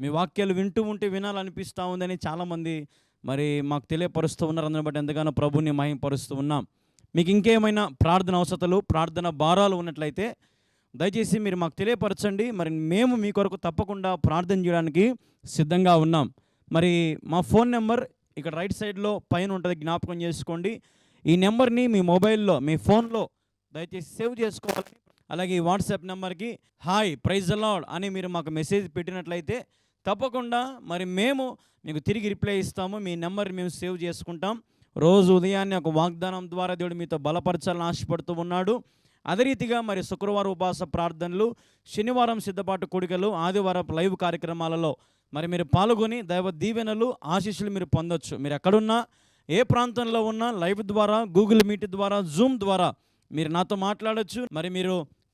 మీ వాక్యాలు వింటూ ఉంటే వినాలనిపిస్తూ ఉందని చాలామంది మరి మాకు తెలియపరుస్తూ ఉన్నారు. అందుని బట్టి ఎంతగానో ప్రభుని మహింపరుస్తూ ఉన్నాం. మీకు ఇంకేమైనా ప్రార్థన అవసరతలు ప్రార్థన భారాలు ఉన్నట్లయితే దయచేసి మీరు మాకు తెలియపరచండి. మరి మేము మీ కొరకు తప్పకుండా ప్రార్థన చేయడానికి సిద్ధంగా ఉన్నాం. మరి మా ఫోన్ నెంబర్ ఇక్కడ రైట్ సైడ్లో పైన ఉంటుంది. జ్ఞాపకం చేసుకోండి. ఈ నెంబర్ని మీ మొబైల్లో మీ ఫోన్లో దయచేసి సేవ్ చేసుకోవాలి. అలాగే ఈ వాట్సాప్ నెంబర్కి హాయ్ ప్రైజ్ అలాడ్ అని మీరు మాకు మెసేజ్ పెట్టినట్లయితే తప్పకుండా మరి మేము మీకు తిరిగి రిప్లై ఇస్తాము. మీ నెంబర్ మేము సేవ్ చేసుకుంటాం. రోజు ఉదయాన్నే ఒక వాగ్దానం ద్వారా దేవుడు మీతో బలపరచాలని ఆశపడుతూ ఉన్నాడు. అదే రీతిగా మరి శుక్రవారం ఉపవాస ప్రార్థనలు శనివారం సిద్ధపాటు కూడికలు ఆదివారం లైవ్ కార్యక్రమాలలో మరి మీరు పాల్గొని దైవ దీవెనలు ఆశీస్సులు మీరు పొందొచ్చు. మీరు ఎక్కడున్నా ఏ ప్రాంతంలో ఉన్నా లైవ్ ద్వారా గూగుల్ మీట్ ద్వారా జూమ్ ద్వారా మీరు నాతో మాట్లాడొచ్చు. మరి మీరు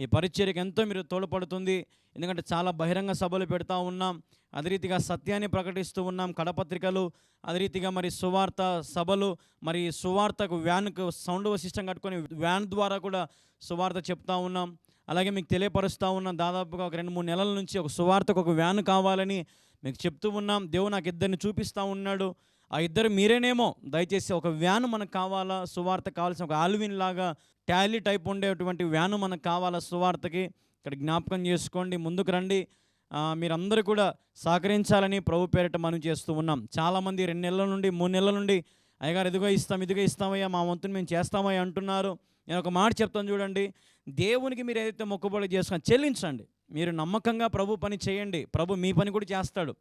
ఈ పరిచర్యకు ఎంతో మీరు తోడ్పడుతుంది. ఎందుకంటే చాలా బహిరంగ సభలు పెడతా ఉన్నాం. అదే రీతిగా సత్యాన్ని ప్రకటిస్తూ ఉన్నాం. కడపత్రికలు అదే రీతిగా మరి సువార్త సభలు మరి సువార్తకు వ్యాన్కు సౌండ్ సిస్టమ్ కట్టుకొని వ్యాన్ ద్వారా కూడా సువార్త చెప్తా ఉన్నాం. అలాగే మీకు తెలియపరుస్తూ ఉన్నాం. దాదాపుగా ఒక రెండు మూడు నెలల నుంచి ఒక సువార్తకు ఒక వ్యాన్ కావాలని మీకు చెప్తూ ఉన్నాం. దేవుడు నాకు ఇద్దరిని చూపిస్తూ ఉన్నాడు. ఆ ఇద్దరు మీరేనేమో దయచేసి ఒక వ్యాన్ మనకు కావాలా? సువార్త కావాల్సిన ఒక ఆల్విన్ లాగా టాలీ టైప్ ఉండేటువంటి వ్యాను మనకు కావాలా సువార్తకి? ఇక్కడ జ్ఞాపకం చేసుకోండి ముందుకు రండి. మీరందరూ కూడా సహకరించాలని ప్రభు పేరిట మనం చేస్తూ ఉన్నాం. చాలామంది రెండు నెలల నుండి మూడు నెలల నుండి అయ్యగారు ఇదిగో ఇస్తాం ఇదిగో ఇస్తామయ్యా మా వంతుని మేము చేస్తామయ్యా అంటున్నారు. నేను ఒక మాట చెప్తాను చూడండి. దేవునికి మీరు ఏదైతే మొక్కుబడి చేసుకుని చెల్లించండి. మీరు నమ్మకంగా ప్రభు పని చేయండి. ప్రభు మీ పని కూడా చేస్తాడు.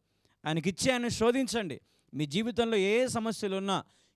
ఆయనకిచ్చి ఆయన శోధించండి. మీ జీవితంలో ఏ సమస్యలు ఉన్నా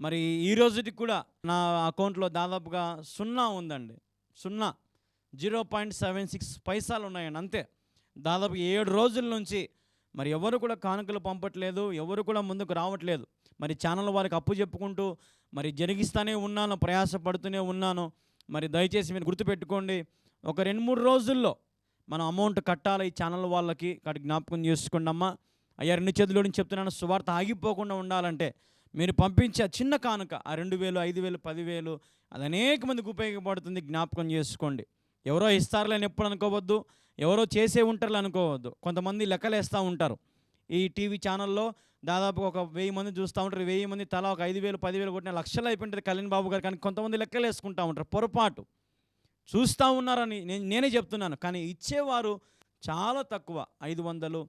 మరి ఈ రోజుకి కూడా నా అకౌంట్లో దాదాపుగా సున్నా ఉందండి. సున్నా. జీరో పాయింట్ సెవెన్ సిక్స్ పైసాలు ఉన్నాయండి అంతే. దాదాపు ఏడు రోజుల నుంచి మరి ఎవరు కూడా కానుకలు పంపట్లేదు ఎవరు కూడా ముందుకు రావట్లేదు. మరి ఛానల్ వారికి అప్పు చెప్పుకుంటూ మరి జరిగిస్తూనే ఉన్నాను ప్రయాసపడుతూనే ఉన్నాను. మరి దయచేసి మీరు గుర్తుపెట్టుకోండి ఒక రెండు మూడు రోజుల్లో మనం అమౌంట్ కట్టాలి ఈ ఛానల్ వాళ్ళకి. ఇక్కడ జ్ఞాపకం చేసుకోండి అమ్మా అయ్యా రెండు చేతులు చెప్తున్నాను సువార్త ఆగిపోకుండా ఉండాలంటే మీరు పంపించే చిన్న కానుక ఆ రెండు వేలు ఐదు వేలు పదివేలు అది అనేక మందికి ఉపయోగపడుతుంది జ్ఞాపకం చేసుకోండి. ఎవరో ఇస్తారులేని ఎప్పుడు అనుకోవద్దు ఎవరో చేసే ఉంటారులే అనుకోవద్దు. కొంతమంది లెక్కలేస్తూ ఉంటారు. ఈ టీవీ ఛానల్లో దాదాపు ఒక వెయ్యి మంది చూస్తూ ఉంటారు. వెయ్యి మంది తలా ఒక ఐదు వేలు పదివేలు కొట్టిన లక్షలు అయిపోయింటుంది కళ్యాణ్ బాబు గారు. కానీ కొంతమంది లెక్కలు వేసుకుంటూ ఉంటారు. పొరపాటు. చూస్తూ ఉన్నారని నేను నేనే చెప్తున్నాను. కానీ ఇచ్చేవారు చాలా తక్కువ. ఐదు వందలు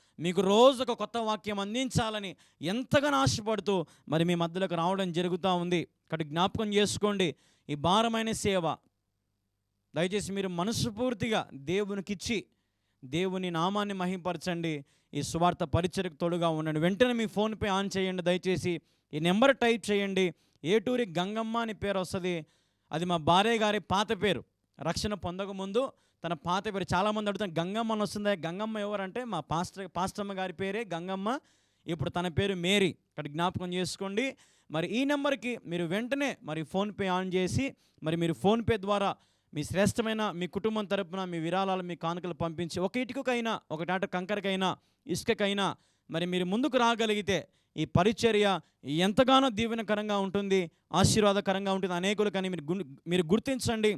మీకు రోజు ఒక కొత్త వాక్యం అందించాలని ఎంతగానో ఆశపడుతూ మరి మీ మధ్యలోకి రావడం జరుగుతూ ఉంది. కాబట్టి జ్ఞాపకం చేసుకోండి. ఈ భారమైన సేవ దయచేసి మీరు మనస్ఫూర్తిగా దేవునికిచ్చి దేవుని నామాన్ని మహింపరచండి. ఈ స్వార్థ పరిచయకు తోడుగా ఉండండి. వెంటనే మీ ఫోన్పే ఆన్ చేయండి. దయచేసి ఈ నెంబర్ టైప్ చేయండి. ఏటూరి గంగమ్మ అని పేరు వస్తుంది. అది మా భార్య గారి పాత పేరు. రక్షణ పొందకముందు తన పాత పేరు చాలామంది అడుగుతారు గంగమ్మ అని వస్తుంది. గంగమ్మ ఎవరంటే మా పాస్టర్ పాస్టమ్మ గారి పేరే గంగమ్మ. ఇప్పుడు తన పేరు మేరీ. ఇక్కడ జ్ఞాపకం చేసుకోండి. మరి ఈ నెంబర్కి మీరు వెంటనే మరి ఫోన్పే ఆన్ చేసి మరి మీరు ఫోన్పే ద్వారా మీ శ్రేష్టమైన మీ కుటుంబం తరపున మీ విరాళాలు మీ కానుకలు పంపించి ఒక ఇటుకకైనా ఒక టాట కంకరకైనా ఇసుకకైనా మరి మీరు ముందుకు రాగలిగితే ఈ పరిచర్య ఎంతగానో దీవెనకరంగా ఉంటుంది ఆశీర్వాదకరంగా ఉంటుంది. అనేకులు కానీ మీరు గు- మీరు గుర్తించండి.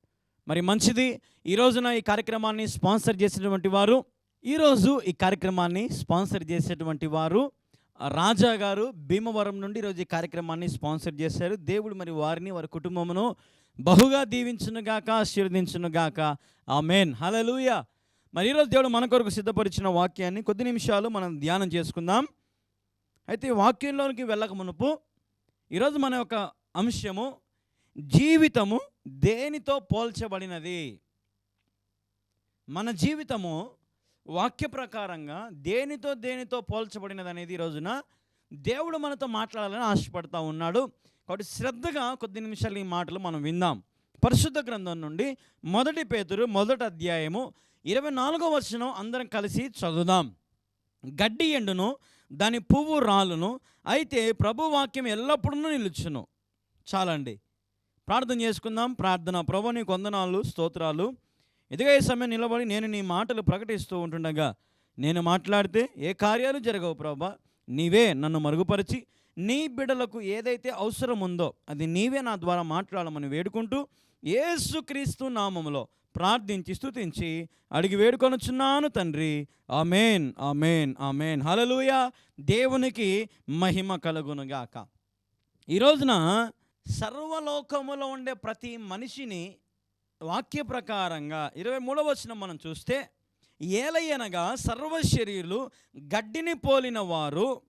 మరి మంచిది. ఈ రోజున ఈ కార్యక్రమాన్ని స్పాన్సర్ చేసినటువంటి వారు ఈరోజు ఈ కార్యక్రమాన్ని స్పాన్సర్ చేసేటువంటి వారు రాజా గారు భీమవరం నుండి ఈరోజు ఈ కార్యక్రమాన్ని స్పాన్సర్ చేశారు. దేవుడు మరి వారిని వారి కుటుంబమును బహుగా దీవించునుగాక ఆశీర్వదించునుగాక ఆ మెయిన్ హలలుయ మరి ఈరోజు దేవుడు మన కొరకు సిద్ధపరిచిన వాక్యాన్ని కొద్ది నిమిషాలు మనం ధ్యానం చేసుకుందాం. అయితే ఈ వాక్యంలోనికి వెళ్ళక మునుపు ఈరోజు మన యొక్క అంశము జీవితము దేనితో పోల్చబడినది? మన జీవితము వాక్య ప్రకారంగా దేనితో దేనితో పోల్చబడినది అనేది ఈ రోజున దేవుడు మనతో మాట్లాడాలని ఆశపడతా ఉన్నాడు. కాబట్టి శ్రద్ధగా కొద్ది నిమిషాలు ఈ మాటలు మనం విందాం. పరిశుద్ధ గ్రంథం నుండి మొదటి పేతురు మొదటి అధ్యాయము ఇరవై నాలుగో వచనం అందరం కలిసి చదువుదాం. గడ్డి ఎండును దాని పువ్వు రాలును అయితే ప్రభు వాక్యం ఎల్లప్పుడూ నిలుచును. చాలండి. ప్రార్థన చేసుకుందాం. ప్రార్థన ప్రభు నీ కొందనాలు స్తోత్రాలు. ఇదిగా ఈ సమయం నిలబడి నేను నీ మాటలు ప్రకటిస్తూ ఉంటుండగా నేను మాట్లాడితే ఏ కార్యాలు జరగవు ప్రభా. నీవే నన్ను మరుగుపరిచి నీ బిడ్డలకు ఏదైతే అవసరం ఉందో అది నీవే నా ద్వారా మాట్లాడమని వేడుకుంటూ ఏసుక్రీస్తు నామములో ప్రార్థించి స్థుతించి అడిగి వేడుకొనుచున్నాను తండ్రి. Amen amen amen. హలలుయ దేవునికి మహిమ కలుగునుగాక. ఈ రోజున సర్వలోకములో ఉండే ప్రతి మనిషిని వాక్య ప్రకారంగా ఇరవై మూడవ వచనం మనం చూస్తే ఏలయనగా సర్వ శరీరులు గడ్డిని పోలిన వారు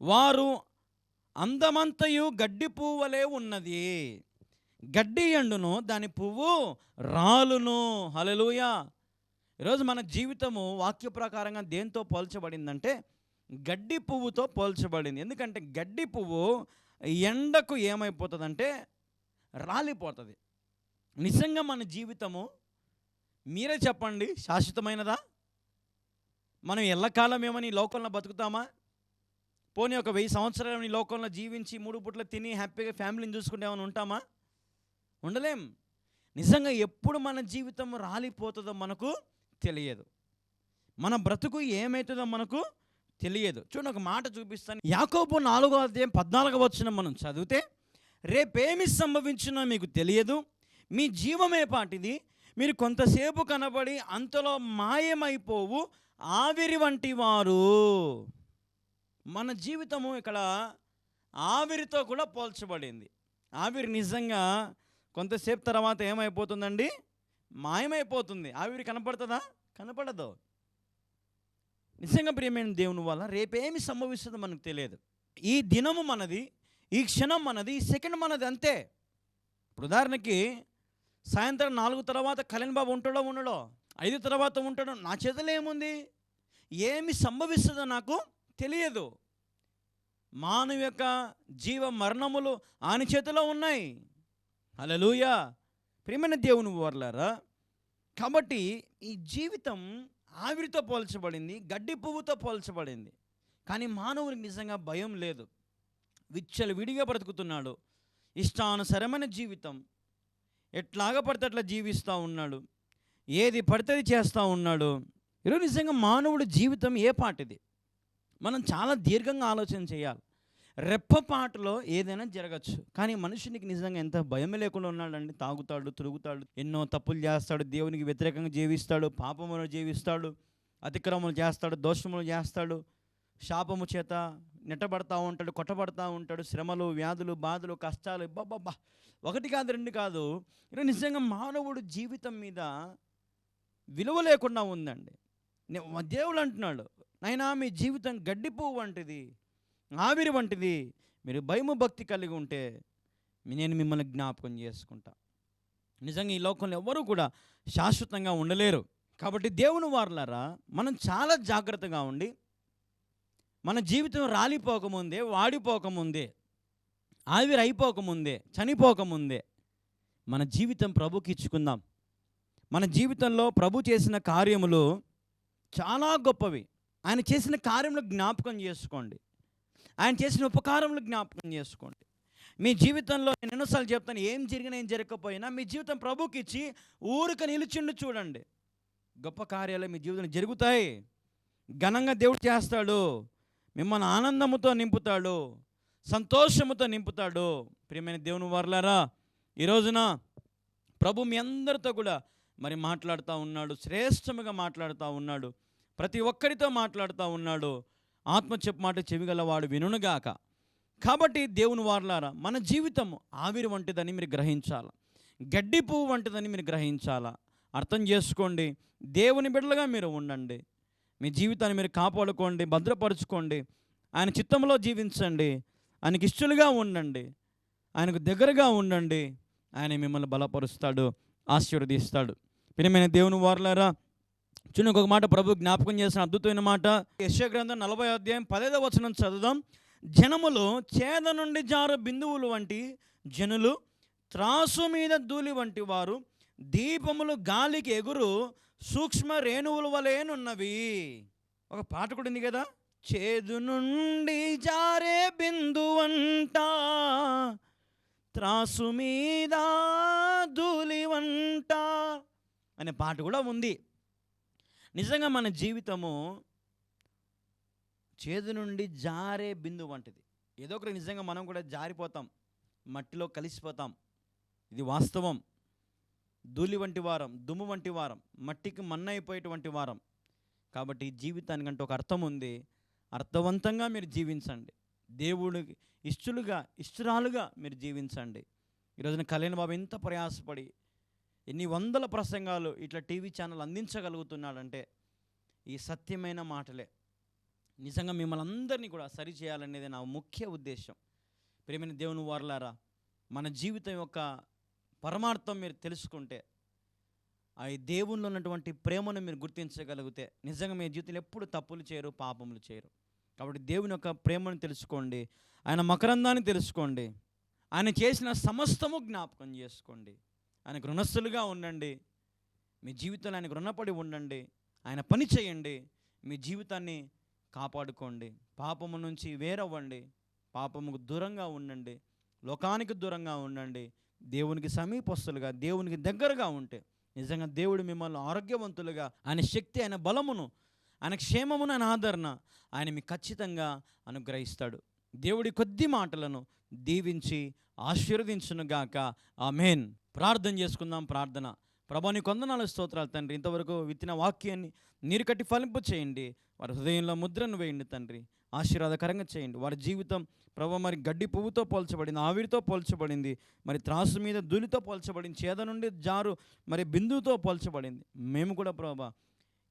వారు అందమంతయు గడ్డి పువ్వలే ఉన్నది. గడ్డి ఎండును దాని పువ్వు రాలును. హలలుయ ఈరోజు మన జీవితము వాక్య ప్రకారంగా దేంతో పోల్చబడిందంటే గడ్డి పువ్వుతో పోల్చబడింది. ఎందుకంటే గడ్డి పువ్వు ఎండకు ఏమైపోతుందంటే రాలిపోతుంది. నిజంగా మన జీవితము మీరే చెప్పండి శాశ్వతమైనదా? మనం ఎల్లకాలం ఏమని ఈ లోకంలో బతుకుతామా? పోనీ ఒక వెయ్యి సంవత్సరాలు ఈ లోకంలో జీవించి మూడు పూట్ల తిని హ్యాపీగా ఫ్యామిలీని చూసుకుంటే ఏమైనా ఉంటామా? ఉండలేం. నిజంగా ఎప్పుడు మన జీవితం రాలిపోతుందో మనకు తెలియదు. మన బ్రతుకు ఏమవుతుందో మనకు తెలియదు. చూడండి ఒక మాట చూపిస్తాను. యాకోబు నాలుగో అధ్యాయం పద్నాలుగో వచ్చిన మనం చదివితే రేపేమి సంభవించినా మీకు తెలియదు. మీ జీవమే పాటిది. మీరు కొంతసేపు కనబడి అంతలో మాయమైపోవు. ఆవిరి వంటి వారు. మన జీవితము ఇక్కడ ఆవిరితో కూడా పోల్చబడింది. ఆవిరి నిజంగా కొంతసేపు తర్వాత ఏమైపోతుందండి? మాయమైపోతుంది. ఆవిరి కనపడుతుందా? కనపడదు. నిజంగా ప్రియమైన దేవుని వల్ల రేపేమి సంభవిస్తుందో మనకు తెలియదు. ఈ దినము మనది ఈ క్షణం మనది ఈ సెకండ్ మనది అంతే. ఇప్పుడు ఉదాహరణకి సాయంత్రం నాలుగు తర్వాత కళ్యాణ్ బాబు ఉంటాడో ఉండడో ఐదు తర్వాత ఉంటాడో నా చేతిలో ఏముంది? ఏమి సంభవిస్తుందో నాకు తెలియదు. మానవ యొక్క జీవ మరణములు ఆయన చేతిలో ఉన్నాయి. అలలుయ ప్రియమైన దేవుని వర్లారా కాబట్టి ఈ జీవితం ఆవిరితో పోల్చబడింది గడ్డి పువ్వుతో పోల్చబడింది. కానీ మానవునికి నిజంగా భయం లేదు. విచ్చలు విడిగా బ్రతుకుతున్నాడు. ఇష్టానుసరమైన జీవితం. ఎట్లాగ పడితే అట్లా జీవిస్తూ ఉన్నాడు. ఏది పడితే అది చేస్తూ ఉన్నాడు. ఈరోజు నిజంగా మానవుడి జీవితం ఏ పాటిది? మనం చాలా దీర్ఘంగా ఆలోచన చేయాలి. రెప్పపాటులో ఏదైనా జరగచ్చు. కానీ మనుషునికి నిజంగా ఎంత భయం లేకుండా ఉన్నాడండి. తాగుతాడు తిరుగుతాడు ఎన్నో తప్పులు చేస్తాడు దేవునికి వ్యతిరేకంగా జీవిస్తాడు పాపములు జీవిస్తాడు అతిక్రమలు చేస్తాడు దోషములు చేస్తాడు శాపము చేత నెట్టబడతా ఉంటాడు కొట్టబడతా ఉంటాడు. శ్రమలు వ్యాధులు బాధలు కష్టాలు బాబా ఒకటి కాదు రెండు కాదు. ఇలా నిజంగా మానవుడు జీవితం మీద విలువ లేకుండా ఉందండి. నే- దేవుడు అంటున్నాడు నైనా మీ జీవితం గడ్డి వంటిది. ఆవిరి వంటిది. మీరు భయము భక్తి కలిగి ఉంటే నేను మిమ్మల్ని జ్ఞాపకం చేసుకుంటా. నిజంగా ఈ లోకంలో ఎవరు కూడా శాశ్వతంగా ఉండలేరు. కాబట్టి దేవుని వారులారా మనం చాలా జాగ్రత్తగా ఉండి మన జీవితం రాలిపోకముందే వాడిపోకముందే ఆవిరి అయిపోకముందే చనిపోకముందే మన జీవితం ప్రభుకి ఇచ్చుకుందాం. మన జీవితంలో ప్రభు చేసిన కార్యములు చాలా గొప్పవి. ఆయన చేసిన కార్యములు జ్ఞాపకం చేసుకోండి. ఆయన చేసిన ఉపకారములు జ్ఞాపకం చేసుకోండి. మీ జీవితంలో నేను ఎన్నోసార్లు చెప్తాను ఏం జరిగినా ఏం జరగకపోయినా మీ జీవితం ప్రభుకి ఇచ్చి ఊరిక నిలిచిండి చూడండి. గొప్ప కార్యాలు మీ జీవితంలో జరుగుతాయి. ఘనంగా దేవుడు చేస్తాడు. మిమ్మల్ని ఆనందముతో నింపుతాడు. సంతోషముతో నింపుతాడు. ప్రియమైన దేవుని వర్లారా ఈ రోజున ప్రభు మీ అందరితో కూడా మరి మాట్లాడుతూ ఉన్నాడు శ్రేష్టముగా మాట్లాడుతూ ఉన్నాడు. ప్రతి ఒక్కరితో మాట్లాడుతూ ఉన్నాడు. ఆత్మ చెప్పు మాట చెవిగలవాడు వినునుగాక. కాబట్టి దేవుని వారలారా మన జీవితం ఆవిరి వంటిదని మీరు గ్రహించాలి? గడ్డి పువ్వు వంటిదని మీరు గ్రహించాలా? అర్థం చేసుకోండి. దేవుని బిడ్డలుగా మీరు ఉండండి. మీ జీవితాన్ని మీరు కాపాడుకోండి భద్రపరుచుకోండి. ఆయన చిత్తంలో జీవించండి. ఆయనకి ఇష్టలుగా ఉండండి. ఆయనకు దగ్గరగా ఉండండి. ఆయన మిమ్మల్ని బలపరుస్తాడు ఆశీర్వదిస్తాడు. పినమైన దేవుని వారలారా చిన్న ఒక మాట ప్రభు జ్ఞాపకం చేసిన అద్భుతమైన మాట. యశ్వగ్రంథం నలభై అధ్యాయం పదైదవ వచనం చదువుదాం. జనములు చేద నుండి జారు బిందువులు వంటి జనులు త్రాసు మీద ధూళి వంటి వారు దీపములు గాలికి ఎగురు సూక్ష్మ రేణువుల వలెనున్నవి ఒక పాట కూడా ఉంది కదా? చేదు నుండి జారే బిందువంట త్రాసు మీద ధూళి వంట అనే పాట కూడా ఉంది. నిజంగా మన జీవితము చేదు నుండి జారే బిందు వంటిది. ఏదో ఒకటి నిజంగా మనం కూడా జారిపోతాం. మట్టిలో కలిసిపోతాం. ఇది వాస్తవం. ధూళి వంటి వారం దుమ్ము వంటి వారం మట్టికి మన్నైపోయేటువంటి వారం. కాబట్టి జీవితానికంటే ఒక అర్థం ఉంది. అర్థవంతంగా మీరు జీవించండి. దేవుడికి ఇష్టలుగా ఇష్టరాలుగా మీరు జీవించండి. ఈరోజున కళ్యాణ్ బాబు ఎంత ప్రయాసపడి ఎన్ని వందల ప్రసంగాలు ఇట్లా టీవీ ఛానల్ అందించగలుగుతున్నాడంటే ఈ సత్యమైన మాటలే. నిజంగా మిమ్మల్ని అందరినీ కూడా సరి చేయాలనేది నా ముఖ్య ఉద్దేశం. ప్రేమైన దేవుని వారలారా మన జీవితం యొక్క పరమార్థం మీరు తెలుసుకుంటే ఆ దేవునిలో ఉన్నటువంటి ప్రేమను మీరు గుర్తించగలిగితే నిజంగా మీ జీవితంలో ఎప్పుడు తప్పులు చేయరు పాపములు చేయరు. కాబట్టి దేవుని యొక్క ప్రేమను తెలుసుకోండి ఆయన మకరందాన్ని తెలుసుకోండి ఆయన చేసిన సమస్తము జ్ఞాపకం చేసుకోండి. ఆయనకు రుణస్థులుగా ఉండండి. మీ జీవితంలో ఆయనకు రుణపడి ఉండండి. ఆయన పని చేయండి. మీ జీవితాన్ని కాపాడుకోండి. పాపము నుంచి వేరవ్వండి. పాపముకు దూరంగా ఉండండి. లోకానికి దూరంగా ఉండండి. దేవునికి సమీపస్తులుగా దేవునికి దగ్గరగా ఉంటే నిజంగా దేవుడు మిమ్మల్ని ఆరోగ్యవంతులుగా ఆయన శక్తి ఆయన బలమును ఆయన క్షేమమును ఆయన ఆదరణ ఆయన మీకు ఖచ్చితంగా అనుగ్రహిస్తాడు. దేవుడి కొద్ది మాటలను దీవించి ఆశీర్వదించునుగాక. ఆమెన్. ప్రార్థన చేసుకుందాం ప్రార్థన. ప్రభాని కొందనాలు స్తోత్రాలు తండ్రి. ఇంతవరకు విత్తిన వాక్యాన్ని నీరు కట్టి ఫలింపు చేయండి. వారి హృదయంలో ముద్రను వేయండి తండ్రి. ఆశీర్వాదకరంగా చేయండి. వారి జీవితం ప్రభు మరి గడ్డి పువ్వుతో పోల్చబడింది ఆవిరితో పోల్చబడింది మరి త్రాసు మీద ధూళితో పోల్చబడింది చేద నుండి జారు మరి బిందువుతో పోల్చబడింది. మేము కూడా ప్రభా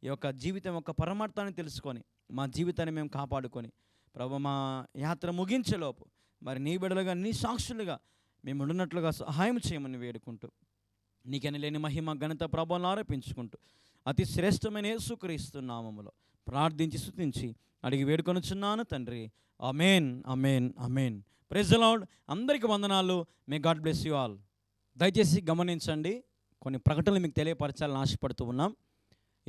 ఈ యొక్క జీవితం యొక్క పరమార్థాన్ని తెలుసుకొని మా జీవితాన్ని మేము కాపాడుకొని ప్రభు మా యాత్ర ముగించేలోపు మరి నీ బిడలుగా నీ సాక్షులుగా మేము ఉండినట్లుగా సహాయం చేయమని వేడుకుంటూ నీకని లేని మహిమ ఘనత ప్రభావం ఆరోపించుకుంటూ అతి శ్రేష్టమైన యేసుక్రీస్తు ప్రార్థించి స్థుతించి అడిగి వేడుకొనుచున్నాను తండ్రి. Amen amen amen praise lord. అందరికీ వందనాలు. May God bless you all. దయచేసి గమనించండి. కొన్ని ప్రకటనలు మీకు తెలియపరచాలని ఆశపడుతూ ఉన్నాం.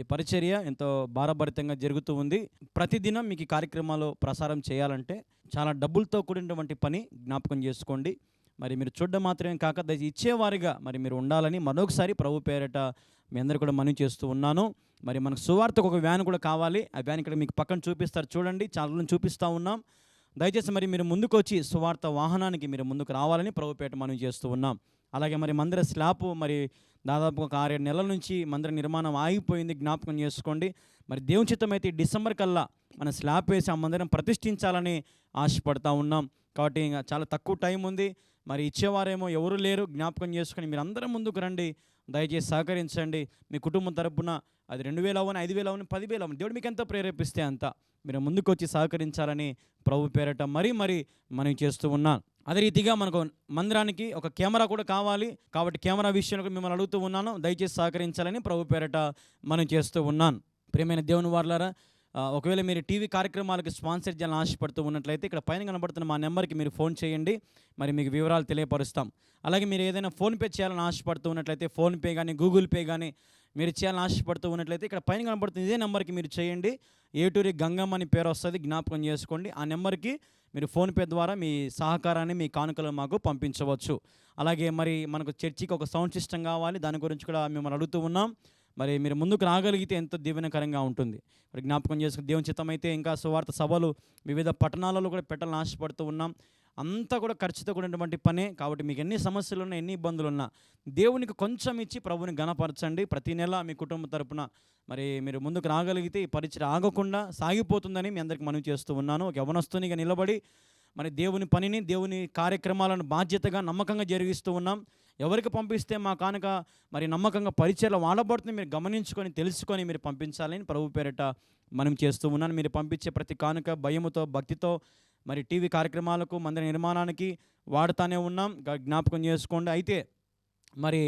ఈ పరిచర్య ఎంతో భారభరితంగా జరుగుతూ ఉంది. ప్రతిదినం మీకు ఈ కార్యక్రమాలు ప్రసారం చేయాలంటే చాలా డబ్బులతో కూడినటువంటి పని జ్ఞాపకం చేసుకోండి. మరి మీరు చూడడం మాత్రమే కాక దయచేసి ఇచ్చేవారిగా మరి మీరు ఉండాలని మరొకసారి ప్రభు పేరట మీ అందరూ కూడా మనవి చేస్తూ ఉన్నాను. మరి మనకు సువార్తకు ఒక వ్యాన్ కూడా కావాలి. ఆ వ్యాన్ ఇక్కడ మీకు పక్కన చూపిస్తారు. చూడండి చాలా చూపిస్తూ ఉన్నాం. దయచేసి మరి మీరు ముందుకు వచ్చి సువార్త వాహనానికి మీరు ముందుకు రావాలని ప్రభుపేట మనం చేస్తూ ఉన్నాం. అలాగే మరి మందిర స్లాబ్ మరి దాదాపు ఒక ఆరేడు నెలల నుంచి మందిర నిర్మాణం ఆగిపోయింది జ్ఞాపకం చేసుకోండి. మరి దేవుని చిత్తం అయితే డిసెంబర్ కల్లా మన స్లాబ్ వేసి ఆ మందిరం ప్రతిష్ఠించాలని ఆశపడతా ఉన్నాం. కాబట్టి ఇంకా చాలా తక్కువ టైం ఉంది. మరి ఇచ్చేవారేమో ఎవరు లేరు. జ్ఞాపకం చేసుకొని మీరు అందరం ముందుకు రండి. దయచేసి సహకరించండి. మీ కుటుంబం తరపున అది రెండు వేలు అవని ఐదు వేలు అవని పదివేలు అవని దేవుడు మీకు ఎంత ప్రేరేపిస్తే అంత. మీరు ముందుకు వచ్చి సహకరించాలని ప్రభు పేరట మరీ మరీ మనం చేస్తూ ఉన్నాను అదే రీతిగా మనకు మందిరానికి ఒక కెమెరా కూడా కావాలి. కాబట్టి కెమెరా విషయంలో మిమ్మల్ని అడుగుతూ ఉన్నాను. దయచేసి సహకరించాలని ప్రభు పేరట మనం చేస్తూ ఉన్నాను. ప్రియమైన దేవుని వార్లారా ఒకవేళ మీరు టీవీ కార్యక్రమాలకు స్పాన్సర్ చేయాలని ఆశపడుతూ ఉన్నట్లయితే ఇక్కడ పైన కనబడుతున్న మా నెంబర్కి మీరు ఫోన్ చేయండి. మరి మీకు వివరాలు తెలియపరుస్తాం. అలాగే మీరు ఏదైనా ఫోన్పే చేయాలని ఆశపడుతూ ఉన్నట్లయితే ఫోన్పే కానీ గూగుల్ పే కానీ మీరు చేయాలని ఆశపడుతూ ఉన్నట్లయితే ఇక్కడ పైన కనబడుతుంది. ఇదే నెంబర్కి మీరు చేయండి. ఏటూరి గంగమ్మ అని పేరు వస్తుంది. జ్ఞాపకం చేసుకోండి. ఆ నెంబర్కి మీరు ఫోన్పే ద్వారా మీ సహకారాన్ని మీ కానుకలు మాకు పంపించవచ్చు. అలాగే మరి మనకు చర్చికి ఒక సౌండ్ సిస్టమ్ కావాలి. దాని గురించి కూడా మిమ్మల్ని అడుగుతూ ఉన్నాం. మరి మీరు ముందుకు రాగలిగితే ఎంతో దీవెనకరంగా ఉంటుంది. మరి జ్ఞాపకం చేసుకుని దేవుని చిత్తం అయితే ఇంకా సువార్త సభలు వివిధ పట్టణాలలో కూడా పెట్టాలని ఆశపడుతూ ఉన్నాం. అంతా కూడా ఖర్చుతో కూడినటువంటి పనే. కాబట్టి మీకు ఎన్ని సమస్యలు ఉన్నా ఎన్ని ఇబ్బందులు ఉన్నా దేవునికి కొంచెం ఇచ్చి ప్రభుని గణపరచండి ప్రతి నెల మీ కుటుంబ తరపున మరి మీరు ముందుకు రాగలిగితే ఈ పరిచయం ఆగకుండా సాగిపోతుందని మీ అందరికి మనవి చేస్తూ ఉన్నాను. ఒక యవనస్తునిగా నిలబడి మరి దేవుని పనిని దేవుని కార్యక్రమాలను బాధ్యతగా నమ్మకంగా జరిగిస్తూ ఉన్నాం. ఎవరికి పంపిస్తే మా కానుక మరి నమ్మకంగా పరిచయలు వాడబడుతుంది మీరు గమనించుకొని తెలుసుకొని మీరు పంపించాలని ప్రభు పేరిట మనం చేస్తూ ఉన్నాను. మీరు పంపించే ప్రతి కానుక భయముతో భక్తితో మరి టీవీ కార్యక్రమాలకు మందిర నిర్మాణానికి వాడుతానే ఉన్నాం. జ్ఞాపకం చేసుకోండి. అయితే మరి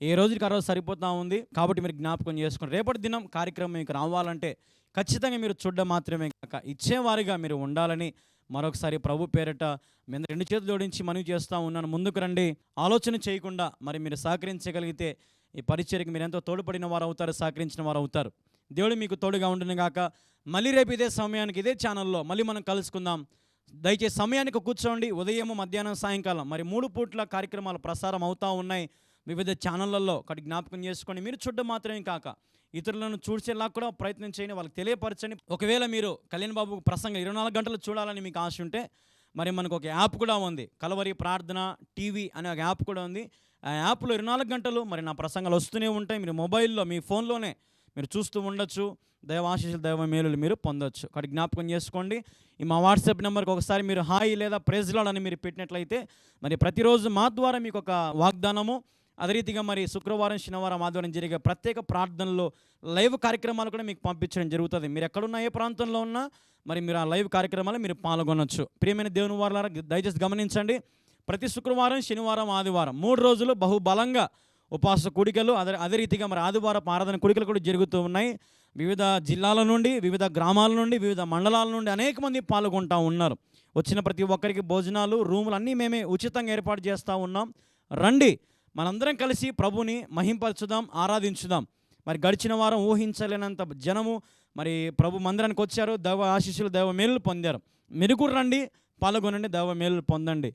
ఏ రోజుకి ఆ రోజు సరిపోతా ఉంది కాబట్టి మీరు జ్ఞాపకం చేసుకోండి. రేపటి దినం కార్యక్రమం మీకు రావాలంటే ఖచ్చితంగా మీరు చూడడం మాత్రమే కాక ఇచ్చేవారిగా మీరు ఉండాలని మరొకసారి ప్రభు పేరిట మేము రెండు చేతులు జోడించి మనవి చేస్తూ ఉన్నాను. ముందుకు రండి. ఆలోచన చేయకుండా మరి మీరు సహకరించగలిగితే ఈ పరిచర్కి మీరు ఎంతో తోడుపడిన వారు అవుతారు సహకరించిన వారు అవుతారు. దేవుడు మీకు తోడుగా ఉండను గాక. మళ్ళీ రేపు ఇదే సమయానికి ఇదే ఛానల్లో మళ్ళీ మనం కలుసుకుందాం. దయచేసి సమయానికి కూర్చోండి. ఉదయం మధ్యాహ్నం సాయంకాలం. మరి మూడు పూట్ల కార్యక్రమాలు ప్రసారం అవుతూ ఉన్నాయి. వివిధ ఛానళ్ళల్లో ఒకటి జ్ఞాపకం చేసుకోండి. మీరు చూడడం మాత్రమే కాక ఇతరులను చూసేలా కూడా ప్రయత్నం చేయండి. వాళ్ళకి తెలియపరచండి. ఒకవేళ మీరు కళ్యాణ్ బాబు ప్రసంగం ఇరవై నాలుగు గంటలు చూడాలని మీకు ఆశ ఉంటే మరి మనకు ఒక యాప్ కూడా ఉంది. కలవరి ప్రార్థన టీవీ అనే ఒక యాప్ కూడా ఉంది. ఆ యాప్లో ఇరవై నాలుగు గంటలు మరి నా ప్రసంగాలు వస్తూనే ఉంటాయి. మీరు మొబైల్లో మీ ఫోన్లోనే మీరు చూస్తూ ఉండొచ్చు. దైవాశీషులు దైవ మేలులు మీరు పొందొచ్చు. కాబట్టి జ్ఞాపకం చేసుకోండి. ఈ మా వాట్సాప్ నెంబర్కి ఒకసారి మీరు హాయ్ లేదా ప్రెజ్లాడ్ అని మీరు పెట్టినట్లయితే మరి ప్రతిరోజు మా ద్వారా మీకు ఒక వాగ్దానము. అదే రీతిగా మరి శుక్రవారం శనివారం ఆదివారం జరిగే ప్రత్యేక ప్రార్థనలో లైవ్ కార్యక్రమాలు కూడా మీకు పంపించడం జరుగుతుంది. మీరు ఎక్కడున్నా ఏ ప్రాంతంలో ఉన్నా మరి మీరు ఆ లైవ్ కార్యక్రమాలు మీరు పాల్గొనొచ్చు. ప్రియమైన దేవుని వారి దయచేసి గమనించండి. ప్రతి శుక్రవారం శనివారం ఆదివారం మూడు రోజులు బహుబలంగా ఉపవాస కూడికలు అదే అదే రీతిగా మరి ఆదివారం ఆరాధన కూడికలు కూడా జరుగుతూ ఉన్నాయి. వివిధ జిల్లాల నుండి వివిధ గ్రామాల నుండి వివిధ మండలాల నుండి అనేక మంది పాల్గొంటూ ఉన్నారు. వచ్చిన ప్రతి ఒక్కరికి భోజనాలు రూములు అన్నీ మేమే ఉచితంగా ఏర్పాటు చేస్తూ ఉన్నాం. రండి మనందరం కలిసి ప్రభుని మహింపరచుదాం ఆరాధించుదాం. మరి గడిచిన వారం ఊహించలేనంత జనము మరి ప్రభు మందిరానికి వచ్చారు. దైవ ఆశీస్సులు దైవ మేలు పొందారు. మీరు కూడా రండి పాల్గొనండి దైవ మేలు పొందండి.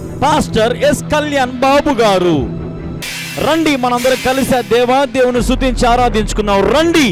పాస్టర్ ఎస్ కళ్యాణ్ బాబు గారు. రండి మనందరం కలిసి ఆ దేవా దేవుని శుతించి ఆరాధించుకున్నాం రండి.